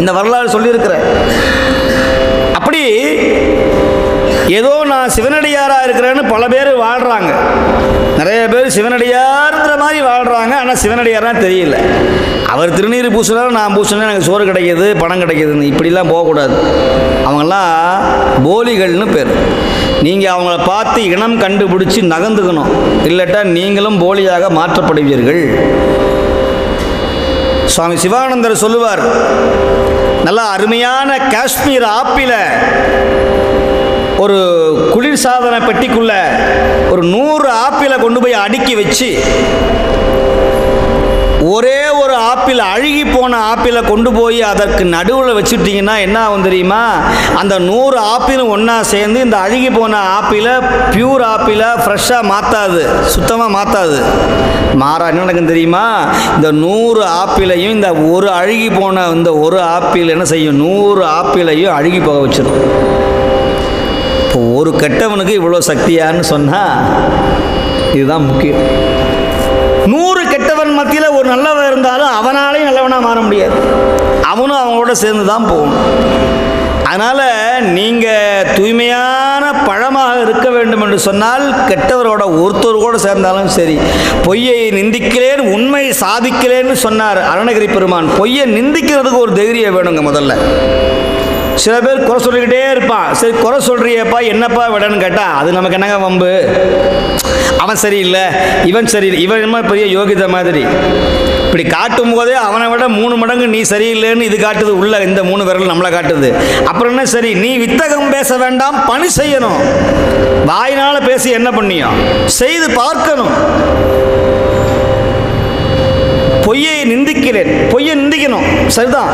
இந்த வரலாறு சொல்லியிருக்கிற. அப்படி ஏதோ நான் சிவனடியாராக இருக்கிறேன்னு பல பேர் வாழ்கிறாங்க நிறைய பேர் சிவனடியாருங்கிற மாதிரி வாழ்கிறாங்க ஆனால் சிவனடியாராக தெரியல. அவர் திருநீர் பூசினார் நான் பூசினா எனக்கு சோறு கிடைக்கிது பணம் கிடைக்கிதுன்னு. இப்படிலாம் போகக்கூடாது. அவங்கெல்லாம் போலிகள்னு பேர். நீங்கள் அவங்கள பார்த்து இனம் கண்டுபிடிச்சி நகர்ந்துக்கணும். இல்லாட்டா நீங்களும் போலியாக மாற்றப்படுவீர்கள். சுவாமி சிவானந்தர் சொல்லுவார் நல்லா அருமையான காஷ்மீர் ஆப்பில ஒரு குளிர்சாதன பெட்டிக்குள்ள ஒரு நூறு ஆப்பிளை கொண்டு போய் அடுக்கி வச்சு ஆப்பிள் அழுகி போன ஆப்பிளை கொண்டு போய் அதற்கு நடுவில் வச்சுட்டிங்கன்னா என்ன ஆகும் தெரியுமா? அந்த நூறு ஆப்பிளும் ஒன்றா சேர்ந்து இந்த அழுகி போன ஆப்பிளை பியூர் ஆப்பிளை ஃப்ரெஷ்ஷாக மாற்றாது சுத்தமாக மாற்றாது மாறா என்ன நடக்கும் தெரியுமா? இந்த நூறு ஆப்பிளையும் இந்த ஒரு அழுகி போன இந்த ஒரு ஆப்பிள் என்ன செய்யும்? நூறு ஆப்பிளையும் அழுகி போக வச்சிடும் இப்போ ஒரு கெட்டவனுக்கு இவ்வளோ சக்தியான்னு சொன்னால் இதுதான் முக்கியம். நூறு கெட்டவன் மத்தியில் நல்லவன் இருந்தாலும் அவனாலையும் நல்லவனாக மாற முடியாது. அவனும் அவங்களோட சேர்ந்து தான் போகணும். அதனால் நீங்கள் தூய்மையான பழமாக இருக்க வேண்டும் என்று சொன்னால் கெட்டவரோட ஒருத்தர் கூட சேர்ந்தாலும் சரி பொய்யை நிந்திக்கிறேன் உண்மை சாதிக்கலேன்னு சொன்னார் அருணகிரி பெருமான். பொய்யை நிந்திக்கிறதுக்கு ஒரு தைரியம் வேணுங்க முதல்ல. சில பேர் குறை சொல்லிக்கிட்டே இருப்பான் சரி குறை சொல்கிறியப்பா என்னப்பா விடன்னு கேட்டால் அது நமக்கு என்னங்க வம்பு? அவன் சரியில்லை இவன் சரியில்லை இவன் என்ன பெரிய யோகிதை மாதிரி? இப்படி காட்டும் போதே அவனை விட மூணு மடங்கு நீ சரியில்லைன்னு இது காட்டுது உள்ள இந்த மூணு விரல் நம்மளை காட்டுது. அப்புறம் என்ன சரி நீ வித்தகம் பேச வேண்டாம் பணி செய்யணும். வாயினால பேசி என்ன பண்ணியும் செய்து பார்க்கணும். பொய்யை நிந்திக்கிறேன் பொய்யை நிந்திக்கணும். சரிதான்?